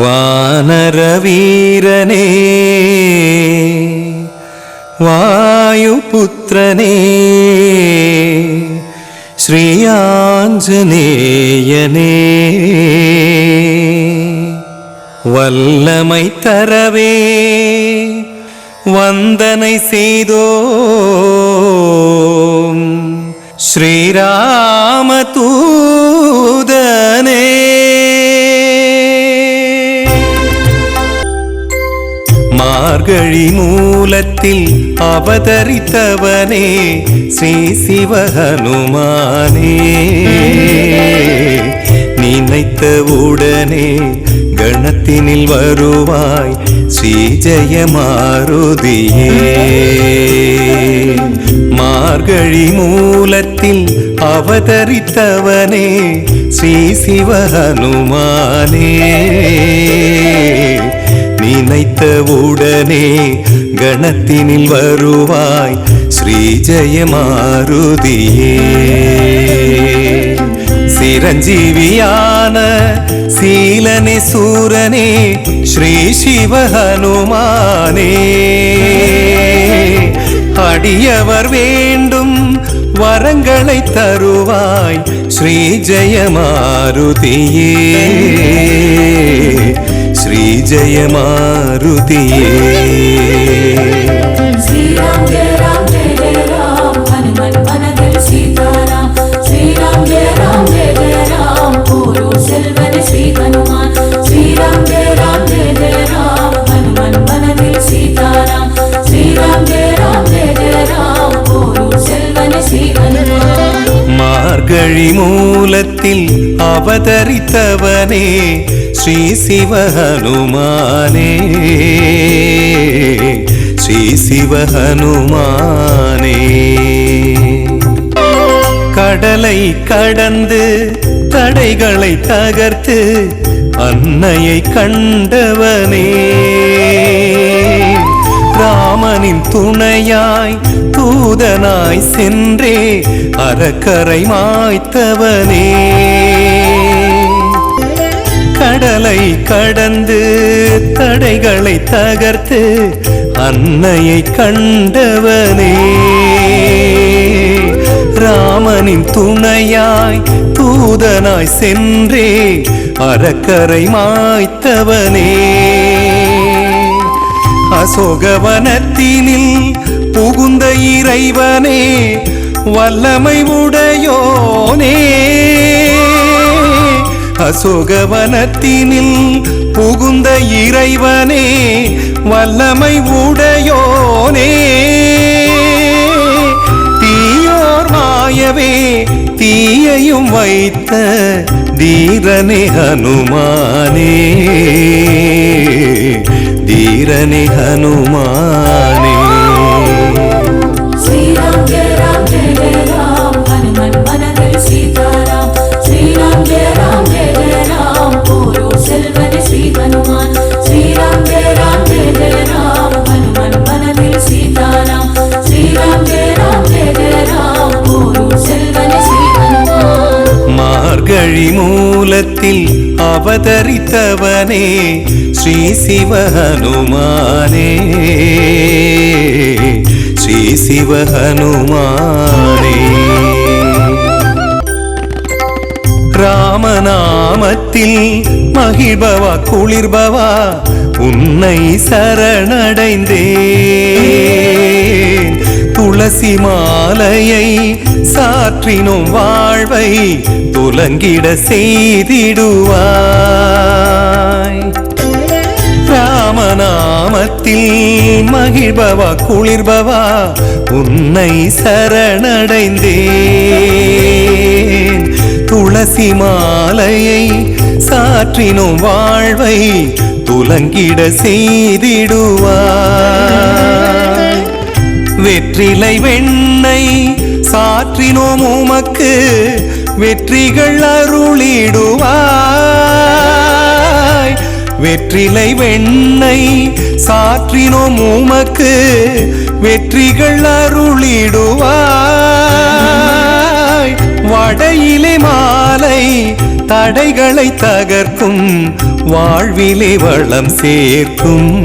வானரவீரனே வாயுபுத்திரனே ஸ்ரீயாஞ்சனேயனே வல்லமை தரவே வந்தனை செய்தோம். ஸ்ரீராம மார்கழி மூலத்தில் அவதரித்தவனே ஸ்ரீ சிவஹனுமானே. நினைத்த உடனே கணத்தினில் வருவாய் ஸ்ரீ ஜெயமாருதியே. மார்கழி மூலத்தில் அவதரித்தவனே ஸ்ரீ சிவஹனுமானே. நினைத்த உடனே கணத்தினில் வருவாய் ஸ்ரீ ஜெயமாருதியே சிரஞ்சீவியான சீலனே சூரனே ஸ்ரீ சிவஹனுமானே. அடியவர் வேண்டும் வரங்களை தருவாய் ஸ்ரீ ஜெயமாருதியே. ஸ்ரீஜயமாருதியே மார்கழி மூலத்தில் அவதரித்தவனே ஸ்ரீ சிவஹனுமானே. ஸ்ரீ சிவஹனுமானே. கடலை கடந்து தடைகளை தகர்த்து அன்னையை கண்டவனே. ராமனின் துணையாய் தூதனாய் சென்றே அறக்கரை மாய்த்தவனே. கடலை கடந்து தடைகளை தகர்த்து அன்னையை கண்டவனே. ராமனின் துணையாய் தூதனாய் சென்றே அறக்கரை மாய்த்தவனே. அசோகவனத்தினில் புகுந்த இறைவனே வல்லமை உடையோ அசோகவனத்தினில் புகுந்த இறைவனே வல்லமை உடையோனே. தீயோர் மாயவே தீயையும் வைத்த தீரனே ஹனுமானே. தீரனே ஹனுமான். வழிமூலத்தில் அவதரித்தவனே ஸ்ரீ சிவஹனுமானே. ஸ்ரீ சிவஹனுமானே. ராமநாமத்தில் மகிழ்பவா குளிர்பவா உன்னை சரணடைந்தேன் துளசி மாலையை சாற்றினும் வாழ்வை துலங்கிட செய்திடுவாய். ராமநாமத்தில் மகிழ்பவா குளிர்பவா உன்னை சரணடைந்தேன். துளசி மாலையை சாற்றினும் வாழ்வை துலங்கிட செய்திடுவாய். வெற்றிலை வெண்ணை சாற்றினோம் உமக்கு வெற்றிகள் அருளிடுவாய். வெற்றிலை வெண்ணை சாற்றினோம் உமக்கு வெற்றிகள் அருளிடுவாய். வடையிலே மாலை தடைகளை தகர்க்கும் வாழ்விலே வளம் சேர்க்கும்.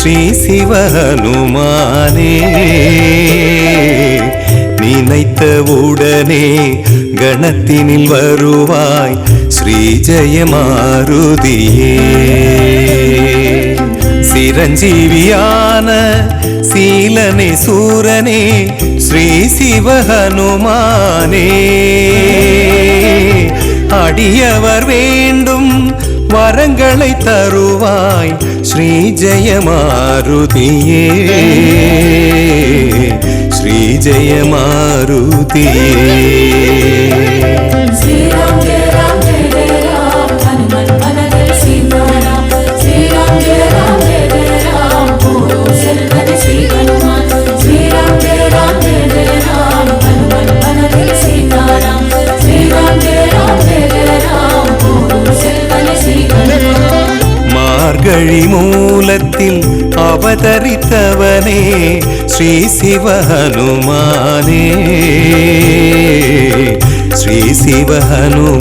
ஸ்ரீ சிவனுமானே நினைத்த உடனே கணத்தினில் வருவாய் ஸ்ரீ ஜெயமாருதியே. சிரஞ்சீவியான சீலனே சூரனே ஸ்ரீ சிவஹனுமானே. அடியவர் வேண்டும் வரங்களை தருவாய் ஸ்ரீ ஜெயமாருதியே ஸ்ரீ ஜெயமாருதியே வழிமூலத்தில் அவதரித்தவனே ஸ்ரீ சிவஹனுமானே. ஸ்ரீ சிவஹனுமானே.